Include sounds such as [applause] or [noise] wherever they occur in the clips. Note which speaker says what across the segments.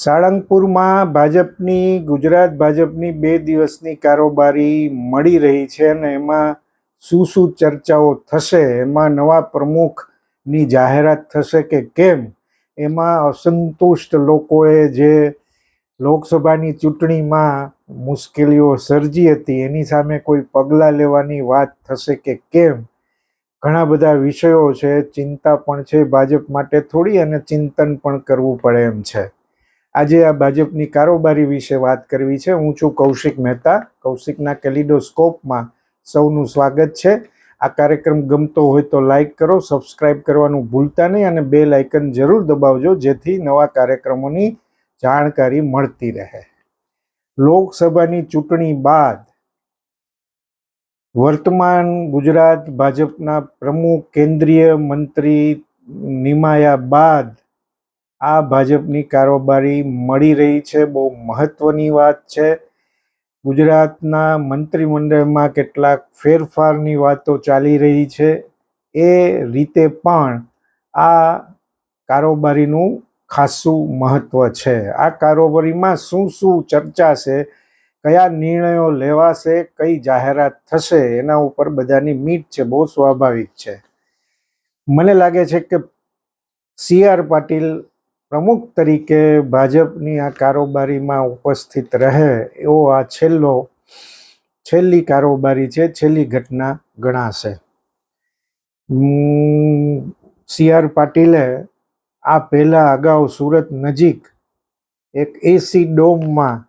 Speaker 1: સાળંગપુરમાં ભાજપની, ગુજરાત ભાજપની બે દિવસની કારોબારી મળી રહી છે અને એમાં શું શું ચર્ચાઓ થશે, એમાં નવા પ્રમુખની જાહેરાત થશે કે કેમ, એમાં અસંતુષ્ટ લોકોએ જે લોકસભાની ચૂંટણીમાં મુશ્કેલીઓ સર્જી હતી, એની સામે કોઈ પગલાં લેવાની વાત થશે કે કેમ, ઘણા બધા વિષયો છે, ચિંતા પણ છે ભાજપ માટે થોડી અને ચિંતન પણ કરવું પડે એમ છે. આજે આ ભાજપની કારોબારી વિશે વાત કરવી છે. હું છું કૌશિક મહેતા. કૌશિકના કેલિડોસ્કોપમાં સૌનું સ્વાગત છે. આ કાર્યક્રમ ગમતો હોય તો લાઇક કરો, સબસ્ક્રાઇબ કરવાનું ભૂલતા નહીં અને બે લાઇકન જરૂર દબાવજો, જેથી નવા કાર્યક્રમોની જાણકારી મળતી રહે. લોકસભાની ચૂંટણી બાદ વર્તમાન ગુજરાત ભાજપના પ્રમુખ કેન્દ્રીય મંત્રી નિમાયા બાદ આ ભાજપની કારોબારી મળી રહી છે, બહુ મહત્વની વાત છે. ગુજરાતના મંત્રીમંડળમાં કેટલાક ફેરફારની વાતો ચાલી રહી છે. એ રીતે પણ આ કારોબારીનું ખાસું મહત્વ છે. આ કારોબારીમાં શું શું ચર્ચા છે, કયા નિર્ણયો લેવાશે, કઈ જાહેરાત થશે, એના ઉપર બધાની મીટ છે, બહુ સ્વાભાવિક છે. મને લાગે છે કે સી આર પાટીલ પ્રમુખ તરીકે ભાજપની આ કારોબારીમાં ઉપસ્થિત રહે એવો આ છેલ્લો, છેલ્લી કારોબારી છે, છેલ્લી ઘટના ગણાશે. સી આર પાટીલે આ પહેલાં અગાઉ સુરત નજીક એક એસી ડોમમાં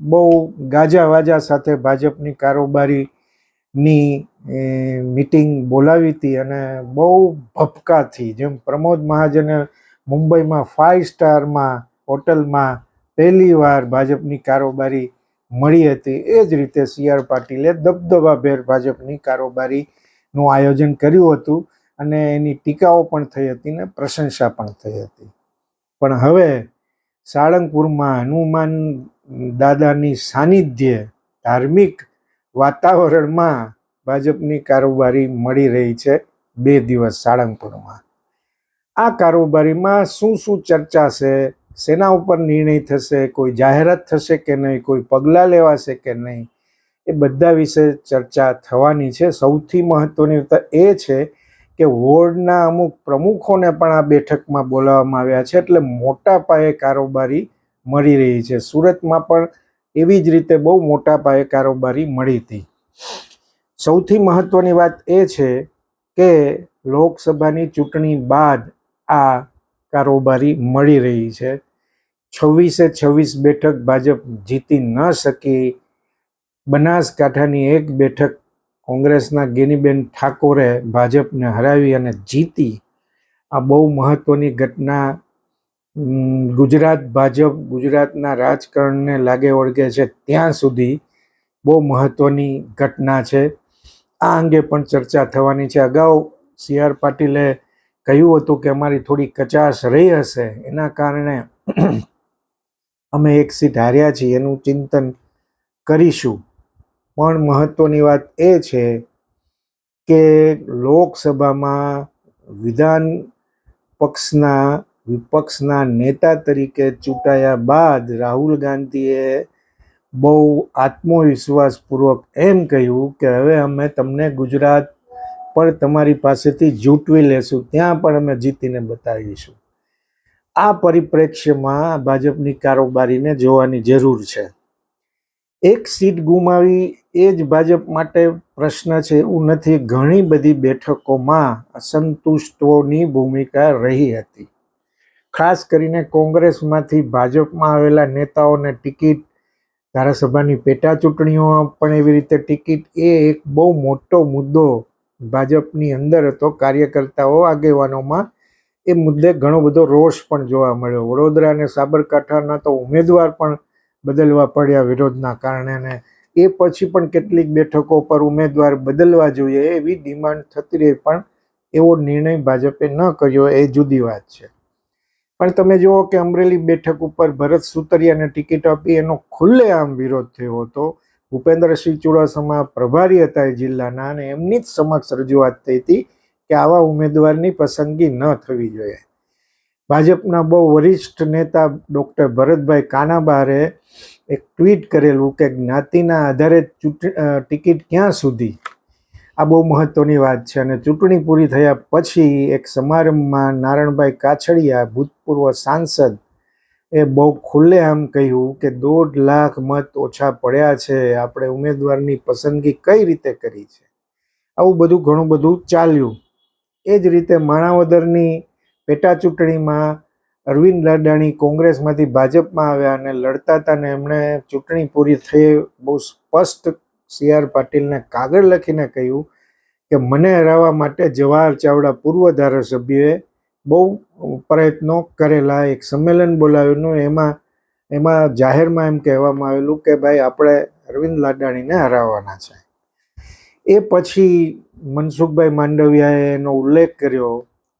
Speaker 1: બહુ ગાજા વાજા સાથે ભાજપની કારોબારીની મિટિંગ બોલાવી હતી અને બહુ ભપકાથી જેમ પ્રમોદ મહાજને મુંબઈમાં ફાઇવ સ્ટારમાં હોટલમાં પહેલી વાર ભાજપની કારોબારી મળી હતી. એ જ રીતે સી આર પાટીલે દબદબાભેર ભાજપની કારોબારીનું આયોજન કર્યું હતું અને એની ટીકાઓ પણ થઈ હતી ને પ્રશંસા પણ થઈ હતી. પણ હવે સાળંગપુરમાં હનુમાન દાદાની સાનિધ્ય ધાર્મિક વાતાવરણમાં ભાજપની કારોબારી મળી રહી છે બે દિવસ સાળંગપુરમાં. આ કારોબારીમાં શું શું ચર્ચા છે? શેના ઉપર નિર્ણય થશે? કોઈ જાહેરાત થશે કે નહીં? કોઈ પગલાં લેવાશે કે નહીં? એ બધા વિશે ચર્ચા થવાની છે. સૌથી મહત્ત્વની તો એ છે કે વોર્ડના અમુક પ્રમુખોને પણ આ બેઠકમાં બોલાવવામાં આવ્યા છે એટલે મોટા પાયે કારોબારી મળી રહી છે. સુરતમાં પણ એવી જ રીતે બહુ મોટા પાયે કારોબારી મળી હતી. સૌથી મહત્ત્વની વાત એ છે કે લોકસભાની ચૂંટણી બાદ આ કારોબારી મળી રહી છે. છવ્વીસે છવ્વીસ બેઠક ભાજપ જીતી ન શકી. બનાસકાંઠાની એક બેઠક કોંગ્રેસના ગેનીબેન ઠાકોરે ભાજપને હરાવી અને જીતી. આ બહુ મહત્ત્વની ઘટના ગુજરાત ભાજપ ગુજરાતના રાજકારણને લાગે વળગે છે ત્યાં સુધી. બહુ મહત્ત્વની ઘટના છે. આ અંગે પણ ચર્ચા થવાની છે. અગાઉ સી આર પાટીલે કહ્યું હતું કે અમારી થોડી કચાશ રહી હશે. એના કારણે [clears throat] અમે એક સીટ હાર્યા છીએ, એનું ચિંતન કરીશું. પણ મહત્ત્વની વાત એ છે કે લોકસભામાં વિધાન પક્ષના વિપક્ષના નેતા તરીકે ચૂંટાયા બાદ રાહુલ ગાંધીએ બહુ આત્મવિશ્વાસપૂર્વક એમ કહ્યું કે હવે અમે તમને ગુજરાત પણ તમારી પાસેથી જૂટવી લેશું, ત્યાં પણ અમે જીતીને બતાવીશું. આ પરિપ્રેક્ષ્યમાં ભાજપની કારોબારીને જોવાની જરૂર છે. એક સીટ ગુમાવી એ જ ભાજપ માટે પ્રશ્ન છે એવું નથી. ઘણી બધી બેઠકોમાં અસંતુષ્ટોની ભૂમિકા રહી હતી. ખાસ કરીને કોંગ્રેસમાંથી ભાજપમાં આવેલા નેતાઓને ટિકિટ, ધારાસભાની પેટા ચૂંટણીઓમાં પણ એવી રીતે ટિકિટ એ એક બહુ મોટો મુદ્દો ભાજપની અંદર હતો, કાર્યકર્તાઓ, આગેવાનોમાં એ મુદ્દે ઘણો બધો રોષ પણ જોવા મળ્યો. વડોદરા અને સાબરકાંઠાના તો ઉમેદવાર પણ બદલવા પડ્યા વિરોધના કારણે ને એ પછી પણ કેટલીક બેઠકો પર ઉમેદવાર બદલવા જોઈએ એવી ડિમાન્ડ થતી રહી પણ એવો નિર્ણય ભાજપે ન કર્યો એ જુદી વાત છે. પણ તમે જુઓ કે અમરેલી બેઠક ઉપર ભરત સુતરિયાને ટિકિટ આપી એનો ખુલ્લેઆમ વિરોધ થયો હતો. ભૂપેન્દ્રસિંહ ચુડાસમા પ્રભારી હતા એ જિલ્લાના અને એમની જ સમક્ષ રજૂઆત થઈ હતી કે આવા ઉમેદવારની પસંદગી ન થવી જોઈએ. ભાજપના બહુ વરિષ્ઠ નેતા ડૉક્ટર ભરતભાઈ કાનાબારે એક ટ્વીટ કરેલું કે જ્ઞાતિના આધારે ટિકિટ ક્યાં સુધી? આ બહુ મહત્ત્વની વાત છે અને ચૂંટણી પૂરી થયા પછી એક સમારંભમાં નારણભાઈ કાછડિયા ભૂતપૂર્વ સાંસદ એ બહુ ખુલ્લેઆમ કહ્યું કે દોઢ લાખ મત ઓછા પડ્યા છે, આપણે ઉમેદવારની પસંદગી કઈ રીતે કરી છે? આવું બધું ઘણું બધું ચાલ્યું. એ જ રીતે માણાવદરની પેટા ચૂંટણીમાં અરવિંદ લાડાણી કોંગ્રેસમાંથી ભાજપમાં આવ્યા અને લડતા હતા ને એમણે ચૂંટણી પૂરી થઈ બહુ સ્પષ્ટ સી આર પાટીલને કાગળ લખીને કહ્યું કે, મને હરાવવા માટે જવાહર ચાવડા પૂર્વ ધારાસભ્યએ બહુ પ્રયત્નો કરેલા, એક સંમેલન બોલાવેલું, એમાં એમાં જાહેરમાં એમ કહેવામાં આવેલું કે ભાઈ આપણે અરવિંદ લાડાણીને હરાવવાના છે. એ પછી મનસુખભાઈ માંડવિયાએ એનો ઉલ્લેખ કર્યો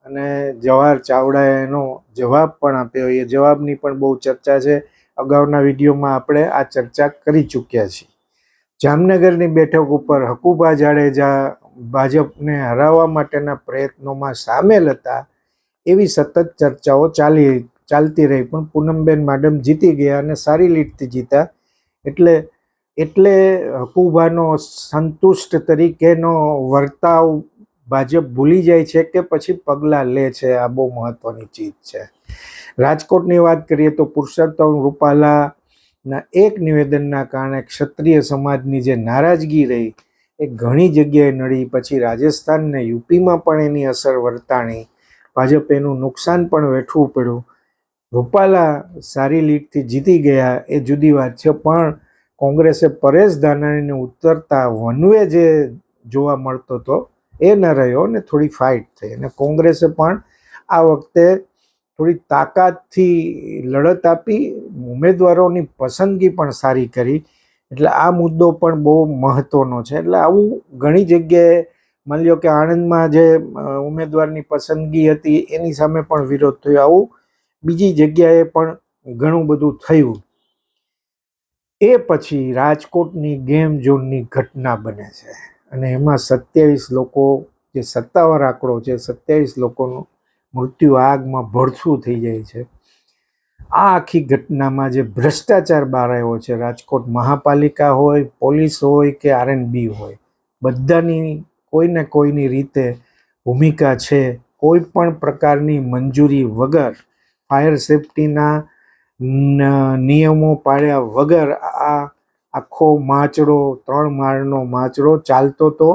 Speaker 1: અને જવાહર ચાવડાએ એનો જવાબ પણ આપ્યો. એ જવાબની પણ બહુ ચર્ચા છે. અગાઉના વિડીયોમાં આપણે આ ચર્ચા કરી ચૂક્યા છીએ. જામનગરની બેઠક ઉપર હકુભા જાડેજા ભાજપને હરાવવા માટેના પ્રયત્નોમાં સામેલ હતા. એવી સતત ચર્ચાઓ ચાલી ચાલતી રહી પણ પૂનમબેન માડમ જીતી ગયા અને સારી લીટથી જીતા એટલે એટલે હકુબાનો સંતુષ્ટ તરીકેનો વર્તાવ ભાજપ ભૂલી જાય છે કે પછી પગલાં લે છે, આ બહુ મહત્ત્વની ચીજ છે. રાજકોટની વાત કરીએ તો પુરુષોત્તમ રૂપાલાના એક નિવેદનના કારણે ક્ષત્રિય સમાજની જે નારાજગી રહી, એ ઘણી જગ્યાએ નડી પછી રાજસ્થાન ને યુપીમાં પણ એની અસર વર્તાણી. ભાજપ એનું નુકસાન પણ વેઠવું પડ્યું. રૂપાલા સારી લીડથી જીતી ગયા એ જુદી વાત છે, પણ કોંગ્રેસે પરેશ ધાનાણીને ઉતરતા વનવે જે જોવા મળતો હતો એ ન રહ્યો ને થોડી ફાઇટ થઈ. અને કોંગ્રેસે પણ આ વખતે થોડી તાકાતથી લડત આપી, ઉમેદવારોની પસંદગી પણ સારી કરી. એટલે આ મુદ્દો પણ બહુ મહત્ત્વનો છે. એટલે આવું ઘણી જગ્યાએ માની લ્યો કે આણંદમાં જે ઉમેદવારની પસંદગી હતી, એની સામે પણ વિરોધ થયો. આવું બીજી જગ્યાએ પણ ઘણું બધું થયું. એ પછી રાજકોટની ગેમ ઝોનની ઘટના બને છે. અને એમાં સત્યાવીસ લોકો, જે સત્તાવાર આંકડો છે, સત્યાવીસ લોકોનું મૃત્યુ આગમાં ભડથું થઈ જાય છે. આ આખી ઘટનામાં જે ભ્રષ્ટાચાર બહાર આવ્યો છે, રાજકોટ મહાપાલિકા હોય, પોલીસ હોય કે આરએનબી હોય, બધાની કોઈને કોઈની રીતે ભૂમિકા છે, કોઈ પણ પ્રકારની મંજૂરી વગર, ફાયર સેફટીના નિયમો પાળ્યા વગર આ આખો માચડો, ત્રણ માળનો માચડો ચાલતો હતો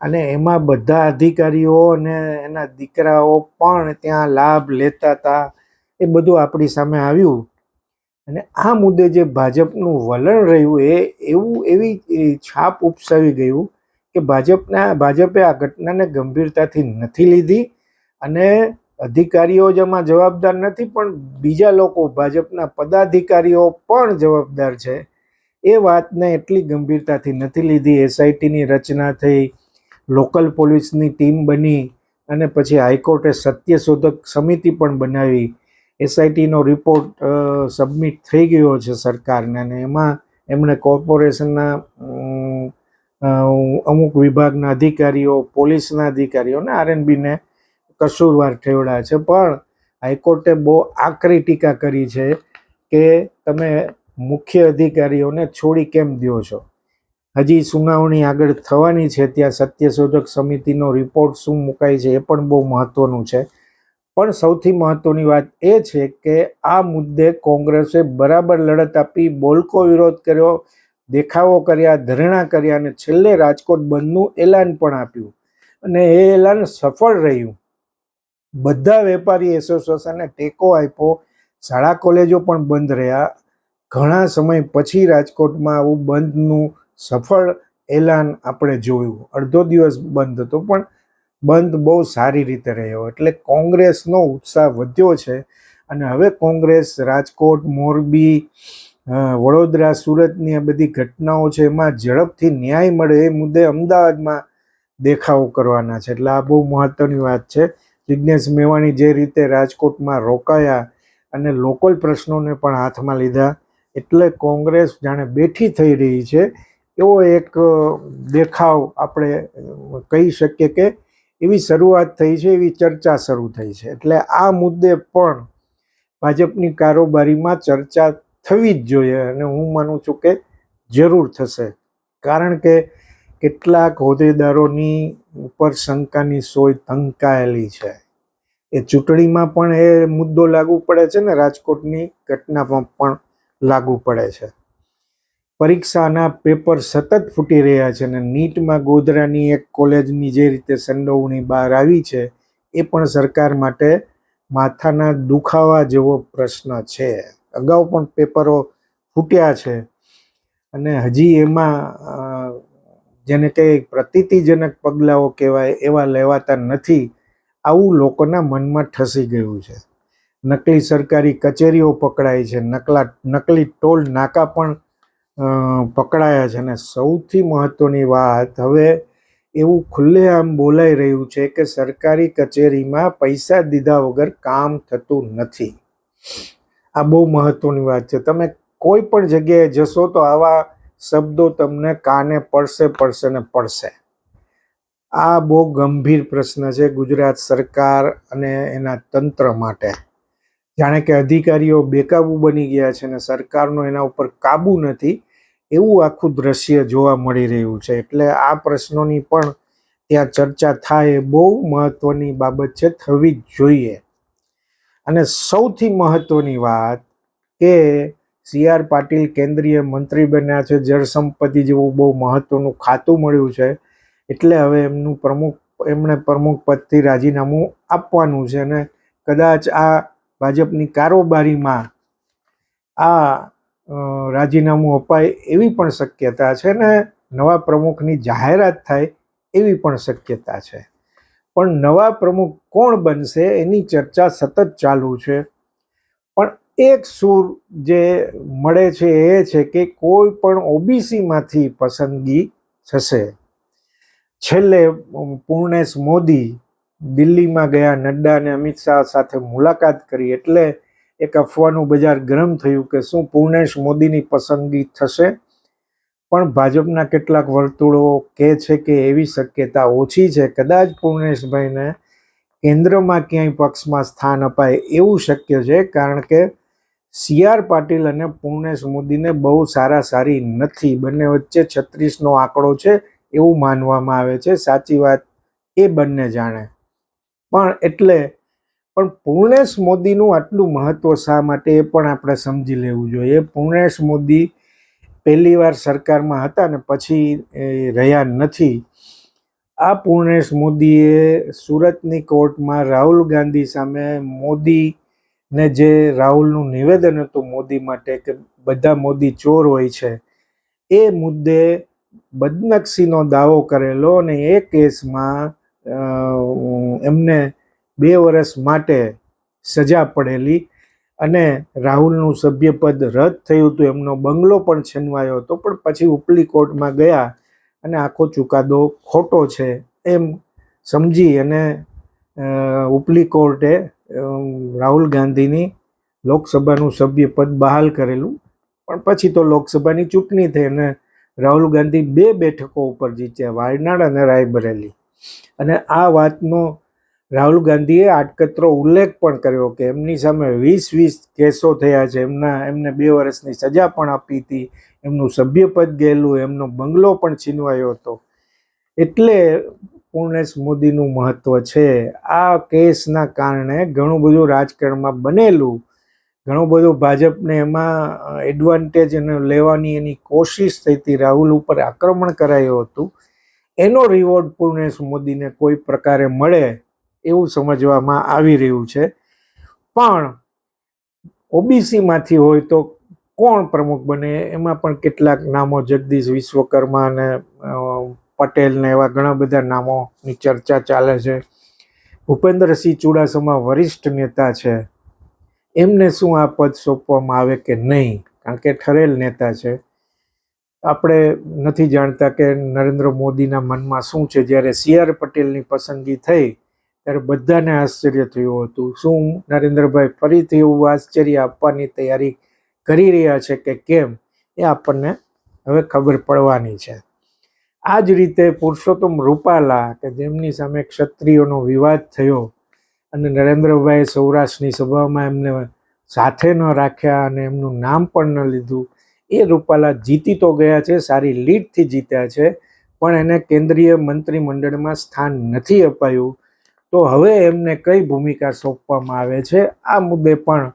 Speaker 1: અને એમાં બધા અધિકારીઓ અને એના દીકરાઓ પણ ત્યાં લાભ લેતા હતા. એ બધું આપણી સામે આવ્યું. અને આ મુદ્દે જે ભાજપનું વલણ રહ્યું એ એવું એવી છાપ ઉપસાવી ગયું કે ભાજપના, ભાજપે આ ઘટનાને ગંભીરતાથી નથી લીધી અને અધિકારીઓ જ એમાં જવાબદાર નથી, પણ બીજા લોકો, ભાજપના પદાધિકારીઓ પણ જવાબદાર છે. એ વાતને એટલી ગંભીરતાથી નથી લીધી. એસઆઈટીની રચના થઈ, લોકલ પોલીસની ટીમ બની અને પછી હાઈકોર્ટે સત્યશોધક સમિતિ પણ બનાવી. એસઆઈટીનો રિપોર્ટ સબમિટ થઈ ગયો છે સરકારને અને એમાં એમણે કોર્પોરેશનના અમુક વિભાગના અધિકારીઓ, પોલીસના અધિકારીઓને આરએનબીને કસૂરવાર ઠેવડા છે. પણ હાઈકોર્ટે બહુ આકરી ટીકા કરી છે કે તમે મુખ્ય અધિકારીઓને છોડી કેમ દો છો? હજી સુનાવણી આગળ થવાની છે, ત્યાં સત્યશોધક સમિતિનો રિપોર્ટ શું મુકાય છે એ પણ બહુ મહત્ત્વનું છે. પણ સૌથી મહત્ત્વની વાત એ છે કે આ મુદ્દે કોંગ્રેસે બરાબર લડત આપી, બોલકો વિરોધ કર્યો દેખાવો કર્યા, ધરણા કર્યા અને છેલ્લે રાજકોટ બંધનું એલાન પણ આપ્યું. અને એ એલાન સફળ રહ્યું. બધા વેપારી એસોસિએશને ટેકો આપ્યો. શાળા કોલેજો પણ બંધ રહ્યા. ઘણા સમય પછી રાજકોટમાં આવું બંધનું સફળ એલાન આપણે જોયું. અડધો દિવસ બંધ હતો, પણ બંધ બહુ સારી રીતે રહ્યો. એટલે કોંગ્રેસનો ઉત્સાહ વધ્યો છે. અને હવે કોંગ્રેસ, રાજકોટ, મોરબી વડોદરા સુરતની આ બધી ઘટનાઓ છે, એમાં ઝડપથી ન્યાય મળે એ મુદ્દે અમદાવાદમાં દેખાવો કરવાના છે. એટલે આ બહુ મહત્ત્વની વાત છે. જિજ્ઞેશ મેવાણી જે રીતે રાજકોટમાં રોકાયા અને લોકલ પ્રશ્નોને પણ હાથમાં લીધા, એટલે કોંગ્રેસ જાણે બેઠી થઈ રહી છે. એવો એક દેખાવ આપણે કહી શકીએ કે એવી શરૂઆત થઈ છે, એવી ચર્ચા શરૂ થઈ છે. એટલે આ મુદ્દે પણ ભાજપની કારોબારીમાં ચર્ચા થવી જ જોઈએ અને હું માનું છું કે જરૂર થશે. કારણ કે કેટલાક હોદ્દેદારોની ઉપર શંકાની સોય તંકાયેલી છે. એ ચૂંટણીમાં પણ એ મુદ્દો લાગુ પડે છે ને, રાજકોટની ઘટનામાં પણ લાગુ પડે છે. પરીક્ષાના પેપર સતત ફૂટી રહ્યા છે અને નીટમાં ગોધરાની એક કોલેજની જે રીતે સંડોવણી બહાર આવી છે, એ પણ સરકાર માટે માથાના દુખાવા જેવો પ્રશ્ન છે. અગાઉ પણ પેપરો ફૂટ્યા છે. અને હજી એમાં જેને કંઈ પ્રતીતિજનક પગલાઓ કહેવાય એવા લેવાતા નથી, આવું લોકોના મનમાં ઠસી ગયું છે. નકલી સરકારી કચેરીઓ પકડાઈ છે, નકલા, નકલી ટોલ નાકા પણ પકડાયા છે. અને સૌથી મહત્વની વાત હવે એવું ખુલ્લેઆમ બોલાઈ રહ્યું છે કે સરકારી કચેરીમાં પૈસા દીધા વગર કામ થતું નથી. આ બહુ મહત્વની વાત છે. તમે કોઈ પણ જગ્યાએ જશો તો આવા શબ્દો તમને કાને પડશે પડશે ને પડશે. આ બહુ ગંભીર પ્રશ્ન છે ગુજરાત સરકાર અને એના તંત્ર માટે. જાણે કે અધિકારીઓ બેકાબુ બની ગયા છે અને સરકારનો એના ઉપર કાબુ નથી, એવું આખું દ્રશ્ય જોવા મળી રહ્યું છે. એટલે આ પ્રશ્નોની પણ ત્યાં ચર્ચા થાય એ બહુ મહત્વની બાબત છે. થવી જ જોઈએ. અને સૌથી મહત્વની વાત કે સી આર પાટીલ કેન્દ્રીય મંત્રી બન્યા છે, જળ સંપત્તિ જેવું બહુ મહત્વનું ખાતું મળ્યું છે, એટલે હવે એમનું પ્રમુખ, એમણે પ્રમુખ પદથી રાજીનામું આપવાનું છે અને કદાચ આ ભાજપની કારોબારીમાં આ રાજીનામું અપાય એવી પણ શક્યતા છે ને નવા પ્રમુખની જાહેરાત થાય એવી પણ શક્યતા છે. પણ નવા પ્રમુખ કોણ બનશે એની ચર્ચા સતત ચાલુ છે. પણ એક સૂર જે મળે છે એ છે કે કોઈ પણ ઓબીસીમાંથી પસંદગી થશે. છેલ્લે પૂર્ણેશ મોદી દિલ્હીમાં ગયા, નડ્ડા અને અમિત શાહ સાથે મુલાકાત કરી એટલે એક અફવાનું બજાર ગરમ થયું કે શું પૂર્ણેશ મોદીની પસંદગી થશે? પણ ભાજપના કેટલાક વર્તુળો કહે છે કે એવી શક્યતા ઓછી છે. કદાચ પૂર્ણેશભાઈને કેન્દ્રમાં ક્યાંય પક્ષમાં સ્થાન અપાય એવું શક્ય છે, કારણ કે સી આર પાટીલ અને પૂર્ણેશ મોદીને બહુ સારા સારી નથી. બંને વચ્ચે છત્રીસનો આંકડો છે એવું માનવામાં આવે છે. સાચી વાત એ બંને જાણે. પણ એટલે, પણ પૂર્ણેશ મોદીનું આટલું મહત્વ શા માટે એ પણ આપણે સમજી લેવું જોઈએ? પૂર્ણેશ મોદી પહેલી વાર સરકારમાં હતા ને પછી રહ્યા નથી. આ પૂર્ણેશ મોદીએ સુરતની કોર્ટમાં રાહુલ ગાંધી સામે મોદીને જે રાહુલનું નિવેદન હતું મોદી માટે કે બધા મોદી ચોર હોય છે, એ મુદ્દે બદનક્ષીનો દાવો કરેલો અને એ કેસમાં એમને બે વર્ષ માટે સજા પડેલી. અને રાહુલનું સભ્યપદ રદ થયું હતું, એમનો બંગલો પણ છીનવાયો હતો, પણ પછી ઉપલી કોર્ટમાં ગયા અને આખો ચુકાદો ખોટો છે એમ સમજી અને ઉપલી કોર્ટે રાહુલ ગાંધીની લોકસભાનું સભ્યપદ બહાલ કરેલું. પણ પછી તો લોકસભાની ચૂંટણી થઈ અને રાહુલ ગાંધી બે બેઠકો ઉપર જીત્યા, વાયનાડ અને રાયબરેલી. અને આ વાતનો રાહુલ ગાંધીએ આટકતરો ઉલ્લેખ પણ કર્યો કે એમની સામે વીસ વીસ કેસો થયા છે. એમના, એમને બે વર્ષની સજા પણ આપી હતી. એમનું સભ્યપદ ગયેલું, એમનો બંગલો પણ છીનવાયો હતો. એટલે પૂર્ણેશ મોદીનું મહત્વ છે. આ કેસના કારણે ઘણું બધું રાજકારણમાં બનેલું, ઘણું બધું ભાજપને એમાં એડવાન્ટેજ એને લેવાની એની કોશિશ થઈ હતી. રાહુલ ઉપર આક્રમણ કરાયું હતું. એનો રિવોર્ડ પૂર્ણેશ મોદીને કોઈ પ્રકારે મળે એવું સમજવામાં આવી રહ્યું છે. પણ ઓબીસીમાંથી હોય તો કોણ પ્રમુખ બને? એમાં પણ કેટલાક નામો, જગદીશ વિશ્વકર્મા અને પટેલને એવા ઘણા બધા નામોની ચર્ચા ચાલે છે. ભૂપેન્દ્રસિંહ ચુડાસમા વરિષ્ઠ નેતા છે. એમને શું આ પદ સોંપવામાં આવે કે નહીં? કારણ કે ઠરેલ નેતા છે. આપણે નથી જાણતા કે નરેન્દ્ર મોદીના મનમાં શું છે? જ્યારે સી આર પટેલની પસંદગી થઈ ત્યારે બધાને આશ્ચર્ય થયું હતું. શું નરેન્દ્રભાઈ ફરીથી એવું આશ્ચર્ય આપવાની તૈયારી કરી રહ્યા છે કે કેમ? એ આપણને હવે ખબર પડવાની છે. આ જ રીતે પુરુષોત્તમ રૂપાલા, કે જેમની સામે ક્ષત્રિયોનો વિવાદ થયો અને નરેન્દ્રભાઈ સૌરાષ્ટ્રની સભામાં એમને સાથે ન રાખ્યા અને એમનું નામ પણ ન લીધું, એ રૂપાલા જીતી તો ગયા છે, સારી લીડથી જીત્યા છે, પણ એને કેન્દ્રીય મંત્રીમંડળમાં સ્થાન નથી અપાયું. તો હવે એમને કઈ ભૂમિકા સોંપવામાં આવે છે? આ મુદ્દે પણ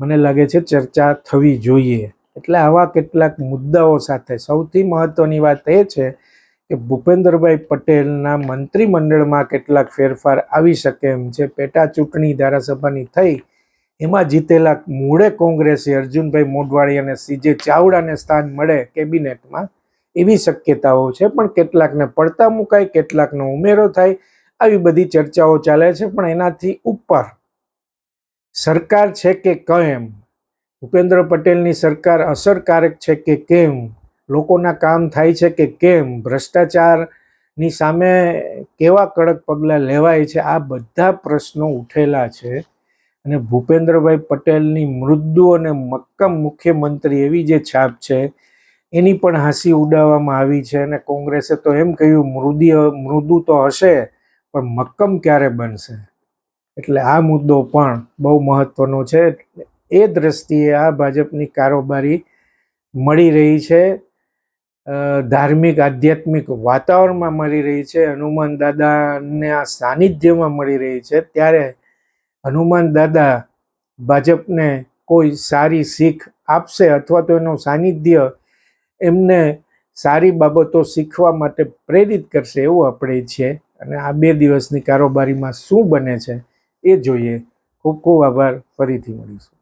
Speaker 1: મને લાગે છે ચર્ચા થવી જોઈએ. એટલે આવા કેટલાક મુદ્દાઓ સાથે સૌથી મહત્વની વાત એ છે કે ભૂપેન્દ્રભાઈ પટેલના મંત્રીમંડળમાં કેટલાક ફેરફાર આવી શકે એમ છે. પેટા ચૂંટણી ધારાસભાની થઈ, એમાં જીતેલા મૂળે કોંગ્રેસી અર્જુનભાઈ મોઢવાડી અને સીજે ચાવડાને સ્થાન મળે કેબિનેટમાં એવી શક્યતાઓ છે. પણ કેટલાકને પડતા મુકાય, કેટલાકનો ઉમેરો થાય. આવી બધી ચર્ચાઓ ચાલે છે, પણ એનાથી ઉપર સરકાર છે કે કેમ? ભૂપેન્દ્ર પટેલની સરકાર અસરકારક છે કે કેમ? લોકોના કામ થાય છે કે કેમ? ભ્રષ્ટાચારની સામે કેવા કડક પગલાં લેવાય છે? આ બધા પ્રશ્નો ઉઠેલા છે અને ભૂપેન્દ્રભાઈ પટેલની મૃદુ અને મક્કમ મુખ્યમંત્રી એવી જે છાપ છે, એની પણ હાંસી ઉડાવવામાં આવી છે અને કોંગ્રેસે તો એમ કહ્યું મૃદી મૃદુ તો હશે પણ મક્કમ ક્યારે બનશે? એટલે આ મુદ્દો પણ બહુ મહત્વનો છે. એ દ્રષ્ટિએ આ ભાજપની કારોબારી મળી રહી છે. ધાર્મિક, આધ્યાત્મિક વાતાવરણમાં મળી રહી છે. હનુમાન દાદાને આ સાનિધ્યમાં મળી રહી છે. ત્યારે હનુમાન દાદા ભાજપને કોઈ સારી શીખ આપશે અથવા તો એનું સાનિધ્ય એમને સારી બાબતો શીખવા માટે પ્રેરિત કરશે એવું આપણે ઈચ્છીએ અને આ બે દિવસની કારોબારીમાં શું બને છે એ જોઈએ. ખૂબ ખૂબ આભાર. ફરીથી મળીશું.